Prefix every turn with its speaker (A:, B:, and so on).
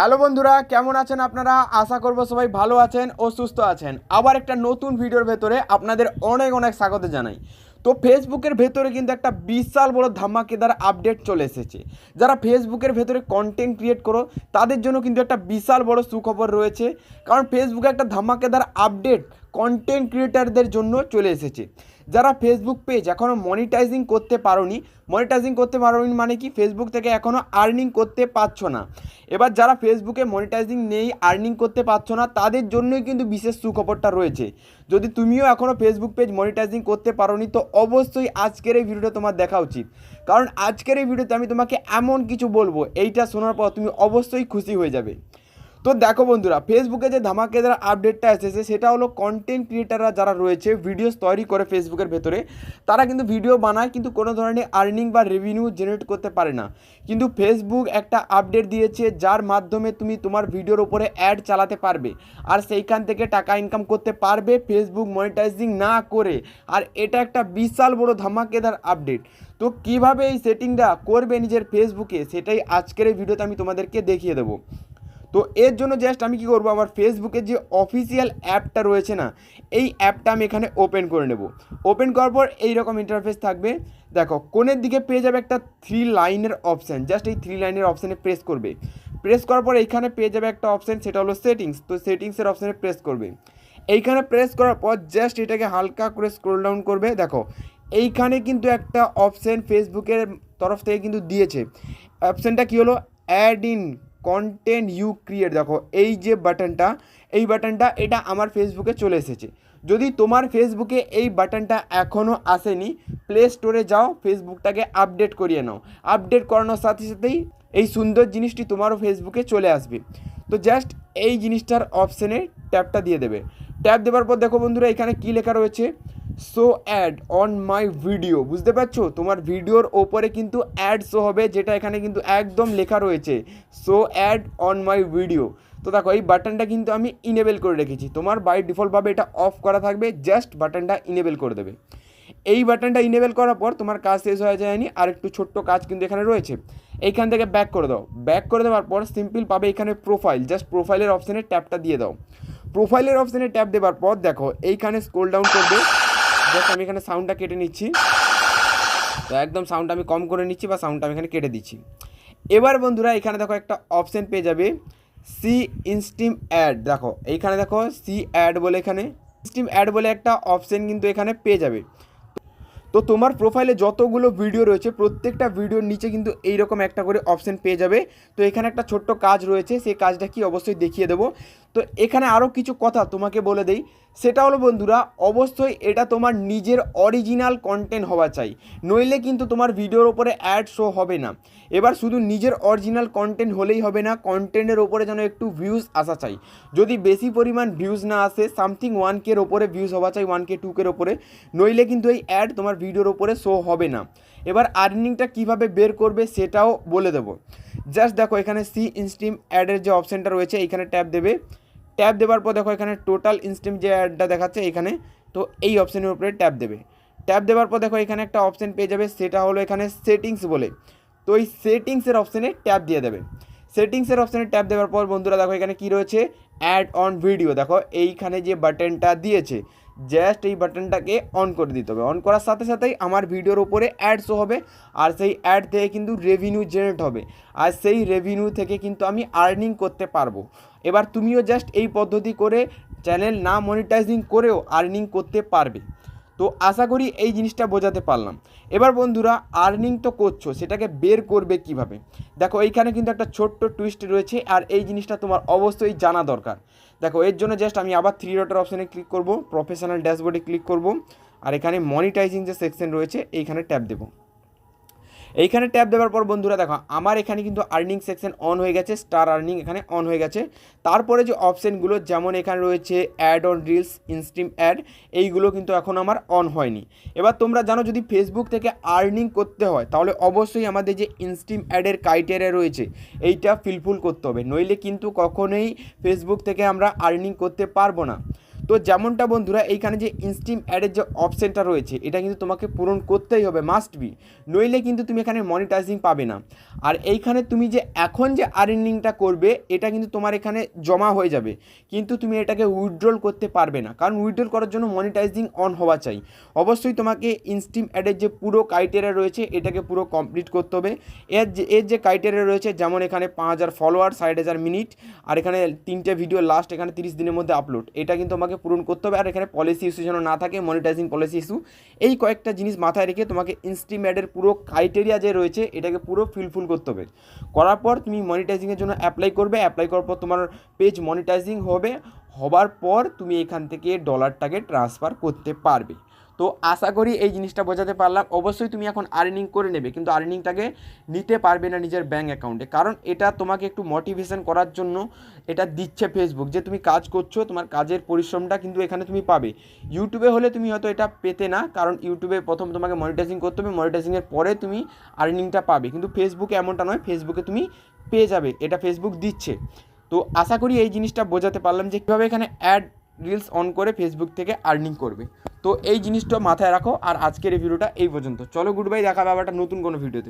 A: Hello বন্ধুরা, কেমন আছেন আপনারা? আশা করব সবাই ভালো আছেন ও সুস্থ আছেন। আবার একটা নতুন ভিডিওর ভেতরে আপনাদের অনেক অনেক স্বাগত জানাই। তো ফেসবুকের ভেতরে কিন্তু একটা বিশাল বড় ধামাকেদার আপডেট চলে এসেছে। যারা ফেসবুকের ভেতরে কন্টেন্ট ক্রিয়েট করো, তাদের জন্য কিন্তু একটা বিশাল বড় সুখবর রয়েছে। কারণ ফেসবুকে একটা ধামাকেদার আপডেট কন্টেন্ট ক্রিয়েটারদের জন্য চলে এসেছে। যারা ফেসবুক পেজ এখনও মনিটাইজিং করতে পারোনি মনিটাইজিং করতে পারোনি মানে কি? ফেসবুক থেকে এখনও আর্নিং করতে পারছ না। এবার যারা ফেসবুকে মনিটাইজিং নেই আর্নিং করতে পারছ না, তাদের জন্যই কিন্তু বিশেষ সুখবরটা রয়েছে। যদি তুমিও এখনও ফেসবুক পেজ মনিটাইজিং করতে পারোনি, তো অবশ্যই আজকের এই ভিডিওটা তোমার দেখা উচিত। কারণ আজকের এই ভিডিওতে আমি তোমাকে এমন কিছু বলব, এইটা শোনার পর তুমি অবশ্যই খুশি হয়ে যাবে। তো দেখো বন্ধুরা ফেসবুকে যে ধামাকেদার আপডেটটা এসেছে, সেটা হলো কন্টেন্ট ক্রিয়েটাররা যারা রয়েছে ভিডিওস তৈরি করে ফেসবুকের ভেতরে, তারা কিন্তু ভিডিও বানায়, কিন্তু কোনো ধরনের আর্নিং বা রেভিনিউ জেনারেট করতে পারে না। কিন্তু ফেসবুক একটা আপডেট দিয়েছে, যার মাধ্যমে তুমি তোমার ভিডিওর ওপরে অ্যাড চালাতে পারবে, আর সেইখান থেকে টাকা ইনকাম করতে পারবে ফেসবুক মনিটাইজিং না করে। আর এটা একটা বিশাল বড় ধামাকেদার আপডেট তো কীভাবে এই সেটিংটা করবে নিজের ফেসবুকে সেটাই আজকের এই ভিডিওতে আমি তোমাদেরকে দেখিয়ে দেবো। তো এর জন্য জাস্ট আমি কি করব? আমার ফেসবুকের যে অফিসিয়াল অ্যাপটা রয়েছে না, এই অ্যাপটা আমি এখানে ওপেন করে নেব। ওপেন করার পর এইরকম ইন্টারফেস থাকবে। দেখো, কোণের দিকে পেয়ে যাবে একটা থ্রি লাইনের অপশান জাস্ট এই থ্রি লাইনের অপশানে প্রেস করবে। প্রেস করার পর এইখানে পেয়ে যাবে একটা অপশান সেটা হলো সেটিংস তো সেটিংসের অপশানে প্রেস করবে। এইখানে প্রেস করার পর জাস্ট এটাকে হালকা করে স্ক্রোল ডাউন করবে। দেখো, এইখানে কিন্তু একটা অপশান ফেসবুকের তরফ থেকে কিন্তু দিয়েছে। অপশানটা কী হলো? Ad in content you create দেখো, এই যে বাটনটা এই বাটনটা এটা আমার ফেসবুকে চলে এসেছে। যদি তোমার ফেসবুকে এই বাটনটা এখনও আসেনি প্লে স্টোরে যাও ফেসবুকটাকে আপডেট করিয়ে নাও। আপডেট করানোর সাথে সাথেই এই সুন্দর জিনিসটি তোমারও ফেসবুকে চলে আসবে। তো জাস্ট এই জিনিসটার অপশানে ট্যাপটা দিয়ে দেবে। ট্যাপ দেওয়ার পর দেখো বন্ধুরা, এখানে কী লেখা রয়েছে? Show ad on my video বুঝতে পারছ? তোমার ভিডিওর ওপরে কিন্তু অ্যাড শো হবে, যেটা এখানে কিন্তু একদম লেখা রয়েছে show ad on my video তো দেখো, এই বাটনটা কিন্তু আমি ইনেবেল করে রেখেছি, তোমার বাই ডিফল্টভাবে এটা অফ করা থাকবে জাস্ট বাটনটা ইনেবেল করে দেবে। এই বাটনটা ইনেবেল করার পর তোমার কাজ শেষ হয়ে যায়নি, আর একটু ছোট্ট কাজ কিন্তু এখানে রয়েছে, এইখান থেকে ব্যাক করে দাও। ব্যাক করে দেওয়ার পর সিম্পল পাবে এখানে প্রোফাইল জাস্ট প্রোফাইলের অপশানে ট্যাপটা দিয়ে দাও। প্রোফাইলের অপশানে ট্যাপ দেওয়ার পর দেখো, এইখানে স্ক্রোল ডাউন করবে জাস্ট আমি এখানে সাউন্ডটা কেটে নিচ্ছি। তো একদম সাউন্ডটা আমি কম করে নিচ্ছি বা সাউন্ডটা আমি এখানে কেটে দিচ্ছি। এবার বন্ধুরা, এখানে দেখো একটা অপশান পেয়ে যাবে। সি ইনস্টিম অ্যাড দেখো, এইখানে দেখো সি অ্যাড বলে এখানে। ইনস্টিম অ্যাড বলে একটা অপশান কিন্তু এখানে পেয়ে যাবে। তো তোমার প্রোফাইলে যতগুলো ভিডিও রয়েছে, প্রত্যেকটা ভিডিওর নিচে কিন্তু এইরকম একটা করে অপশান পেয়ে যাবে। তো এখানে একটা ছোট্ট কাজ রয়েছে, সেই কাজটা কি অবশ্যই দেখিয়ে দেবো। তো এখানে আরও কিছু কথা তোমাকে বলে দেই। সেটা হলো বন্ধুরা, অবশ্যই এটা তোমার নিজের অরিজিনাল কন্টেন্ট হওয়া চাই। নইলে কিন্তু তোমার ভিডিওর ওপরে অ্যাড শো হবে না। এবার শুধু নিজের অরিজিনাল কন্টেন্ট হলেই হবে না কন্টেন্টের ওপরে যেন একটু ভিউজ আসা চাই। যদি বেশি পরিমাণ ভিউজ না আসে সামথিং ওয়ান কের ওপরে ভিউজ হওয়া চাই ওয়ান কে টু কের ওপরে, নইলে কিন্তু এই অ্যাড তোমার ভিডিওর ওপরে শো হবে না। এবার আর্নিংটা কীভাবে বের করবে সেটাও বলে দেবো। জাস্ট দেখো, এখানে সি ইনস্টিম অ্যাডের যে অপশানটা রয়েছে এইখানে ট্যাপ দেবে। ট্যাপ দেওয়ার পর দেখো এখানে টোটাল ইনস্টিম যে অ্যাডটা দেখাচ্ছে এখানে, তো এই অপশানের উপরে ট্যাপ দেবে। ট্যাপ দেওয়ার পর দেখো এখানে একটা অপশান পেয়ে যাবে, সেটা হলো এখানে সেটিংস বলে। তো এই সেটিংসের অপশানে ট্যাপ দিয়ে দেবে। সেটিংসের অপশানে ট্যাপ দেওয়ার পর বন্ধুরা দেখো এখানে কী রয়েছে? অ্যাড অন ভিডিও দেখো এইখানে যে বাটনটা দিয়েছে জাস্ট এই বাটনটাকে অন করে দিতে হবে। অন করার সাথে সাথেই আমার ভিডিওর ওপরে অ্যাড শো হবে, আর সেই অ্যাড থেকে কিন্তু রেভিনিউ জেনারেট হবে। আর সেই রেভিনিউ থেকে কিন্তু আমি আর্নিং করতে পারব। এবার তুমিও জাস্ট এই পদ্ধতি করে চ্যানেল না মনিটাইজিং করেও আর্নিং করতে পারবে। তো আশা করি এই জিনিসটা বোঝাতে পারলাম। এবার বন্ধুরা আর্নিং তো করছ, সেটাকে বের করবে কীভাবে? দেখো, এইখানে কিন্তু একটা ছোট্ট টুইস্ট রয়েছে, আর এই জিনিসটা তোমার অবশ্যই জানা দরকার। দেখো, এর জন্য জাস্ট আমি আবার থ্রি ডটের অপশানে ক্লিক করব প্রফেশনাল ড্যাশবোর্ডে ক্লিক করব, আর এখানে মনিটাইজিং যে সেকশন রয়েছে, এইখানে ট্যাপ দেবো। এইখানে ট্যাপ দেওয়ার পর বন্ধুরা দেখো, আমার এখানে কিন্তু আর্নিং সেকশন অন হয়ে গেছে স্টার আর্নিং এখানে অন হয়ে গেছে। তারপরে যে অপশানগুলো যেমন এখানে রয়েছে ad on reels instream ad এইগুলো কিন্তু এখন আমার অন হয়নি। এবার তোমরা জানো, যদি ফেসবুক থেকে আর্নিং করতে হয়, তাহলে অবশ্যই আমাদের যে ইনস্ট্রিম অ্যাডের ক্রাইটেরিয়া রয়েছে, এইটা ফিলফুল করতে হবে। নইলে কিন্তু কখনোই ফেসবুক থেকে আমরা আর্নিং করতে পারব না। তো যেমনটা বন্ধুরা, এইখানে যে ইনস্টিম অ্যাডের যে অপশানটা রয়েছে, এটা কিন্তু তোমাকে পূরণ করতেই হবে মাস্ট বি নইলে কিন্তু তুমি এখানে মনিটাইজিং পাবে না। আর এইখানে তুমি যে এখন যে আর্নিংটা করবে, এটা কিন্তু তোমার এখানে জমা হয়ে যাবে। কিন্তু তুমি এটাকে উইথড্রল করতে পারবে না। কারণ উইথড্রল করার জন্য মনিটাইজিং অন হওয়া চাই। অবশ্যই তোমাকে ইনস্টিম অ্যাডের যে পুরো ক্রাইটেরিয়া রয়েছে, এটাকে পুরো কমপ্লিট করতে হবে। এর যে এর যে ক্রাইটেরিয়া রয়েছে, যেমন এখানে পাঁচ হাজার ফলোয়ার ষাট হাজার মিনিট আর এখানে তিনটে ভিডিও লাস্ট এখানে তিরিশ দিনের মধ্যে আপলোড এটা কিন্তু আমাকে পূরণ করতে হবে। আর এখানে পলিসি ইস্যু যেন না থাকে মনিটাইজিং পলিসি ইস্যু এই কয়েকটা জিনিস মাথায় রেখে তোমাকে ইনস্টিম্যাডের পুরো ক্রাইটেরিয়া যে রয়েছে, এটাকে পুরো ফিলফুল করতে হবে। করার পর তুমি মনিটাইজিংয়ের জন্য অ্যাপ্লাই করবে। অ্যাপ্লাই করার পর তোমার পেজ মনিটাইজিং হবে। হবার পর তুমি এখান থেকে ডলারটাকে ট্রান্সফার করতে পারবে। তো আশা করি এই জিনিসটা বোঝাতে পারলাম। অবশ্যই তুমি এখন আর্নিং করে নেবে, কিন্তু আর্নিংটাকে নিতে পারবে না নিজের ব্যাঙ্ক অ্যাকাউন্টে কারণ এটা তোমাকে একটু মোটিভেশন করার জন্য এটা দিচ্ছে ফেসবুক যে তুমি কাজ করছ, তোমার কাজের পরিশ্রমটা কিন্তু এখানে তুমি পাবে। ইউটিউবে হলে তুমি হয়তো এটা পেতে না, কারণ ইউটিউবে প্রথম তোমাকে মনিটাইজিং করতে হবে মনিটাইজিংয়ের পরে তুমি আর্নিংটা পাবে। কিন্তু ফেসবুকে এমনটা নয় ফেসবুকে তুমি পেয়ে যাবে, এটা ফেসবুক দিচ্ছে। তো আশা করি এই জিনিসটা বোঝাতে পারলাম যে কীভাবে এখানে অ্যাড রিলস অন করে ফেসবুক থেকে আর্নিং করবে। তো এই জিনিসটা মাথায় রাখো, আর আজকের এই ভিডিওটা এই পর্যন্ত। চলো গুড বাই দেখা হবে একটা নতুন কোনো ভিডিওতে।